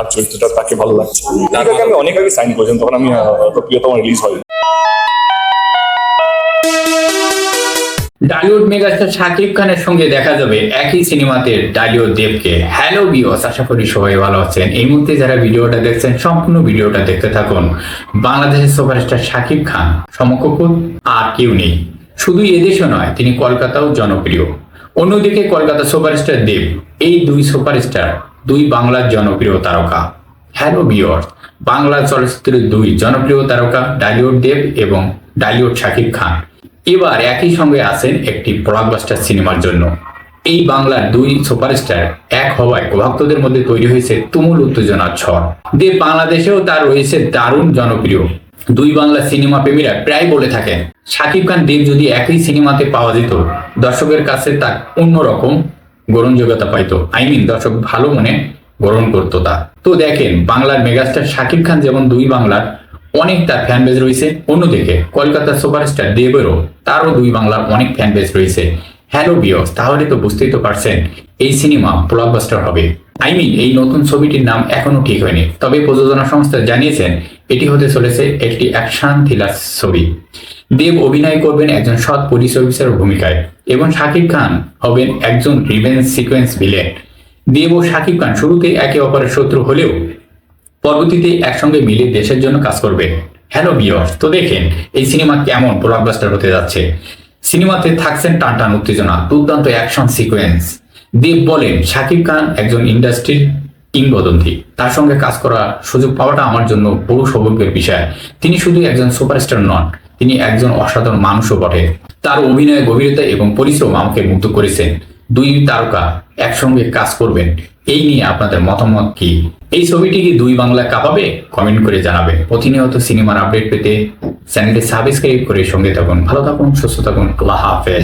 তার চরিত্রটা তাকে ভালো লাগছে। এটাকে আমি অনেক আগে সাইন করেছেন তখন আমি তো প্রিয়তম রিলিজ হয় ডালিউড মেগাস্টার শাকিব খানের সঙ্গে দেখা যাবে একই সিনেমাতে ডালিও দেবকে। হ্যালো বিওস আশা করি সবাই ভালো আছেন। এই মুহূর্তে যারা ভিডিওটা দেখছেন সম্পূর্ণ ভিডিওটা দেখতে থাকুন। বাংলাদেশের সুপারস্টার শাকিব খান সমকক্ষ আর কেউ নেই। শুধু এদেশও নয় তিনি কলকাতাও জনপ্রিয়। অন্যদিকে কলকাতা সুপারস্টার দেব, এই দুই সুপারস্টার, দুই বাংলার জনপ্রিয় তারকা। হ্যালো বিয়র বাংলা চলচ্চিত্রের দুই জনপ্রিয় তারকা ডালিউড দেব এবং ডালিউড শাকিব খান। এবার একই সঙ্গে আছেন একটি ব্লকবাস্টার সিনেমার জন্য। এই বাংলার দুই সুপারস্টার এক হওয়ায় ভক্তদের মধ্যে তৈরি হয়েছে তুমুল উত্তেজনার ঝড়। দেব বাংলাদেশেও তার রয়েছে দারুণ জনপ্রিয় দুই বাংলা সিনেমা প্রেমীরা প্রায় বলে থাকেন শাকিব খান দেব যদি একই সিনেমাতে পাওয়া যেত, দর্শকের কাছে তার অন্যরকম গ্রহণযোগ্যতা পাইতো। আই মিন দর্শক ভালো মনে গ্রহণ করতো তা তো দেখেন, বাংলার মেগাস্টার শাকিব খান যেমন দুই বাংলার অনেক তার ফ্যান বেজ রয়েছে, অন্যদিকে কলকাতার সুপারস্টার দেবেরও তারও দুই বাংলার অনেক ফ্যান বেজ রয়েছে। হ্যালো বিয়স তাহলে তো বুঝতেই তো পারছেন, এই সিনেমা ব্লকবাস্টার হবে। আই মিন এই নতুন ছবিটির নাম এখনও ঠিক হয়নি, তবে প্রযোজনা সংস্থা জানিয়েছেন, এটি হতে চলেছে একটি অ্যাকশন থ্রিলার ছবি। দেব অভিনয় করবেন একজন সৎ পুলিশ অফিসারের ভূমিকায়, এবং শাকিব খান হবেন একজন রিভেন্স সিকোয়েন্স ভিলেন দেব ও শাকিব খান শুরুতে একে অপরের শত্রু হলেও পরবর্তীতে একসঙ্গে মিলে দেশের জন্য কাজ করবে। হ্যালো বিয়স তো দেখেন, এই সিনেমা কেমন ব্লকবাস্টার হতে যাচ্ছে। সিনেমাতে থাকছেন টানটান উত্তেজনা দুর্দান্ত অ্যাকশন সিকোয়েন্স দেব বলেন, শাকিব খান একজন ইন্ডাস্ট্রির কিংবদন্তি। তার সঙ্গে কাজ করার সুযোগ পাওয়াটা আমার জন্য বহু সৌভাগ্যের বিষয়। তিনি শুধু একজন সুপারস্টার নন, তিনি একজন অসাধারণ মানুষও বটে। তার অভিনয় গভীরতা এবং পরিশ্রম আমাকে মুগ্ধ করেছেন দুই তারকা একসঙ্গে কাজ করবেন, এই নিয়ে আপনাদের মতামত কি? এই ছবিটি কি দুই বাংলা কাঁপাবে? কমেন্ট করে জানাবেন। প্রতিনিয়ত সিনেমার আপডেট পেতে চ্যানেলটি সাবস্ক্রাইব করে সঙ্গে থাকুন। ভালো থাকুন সুস্থ থাকুন। আল্লাহ হাফেজ।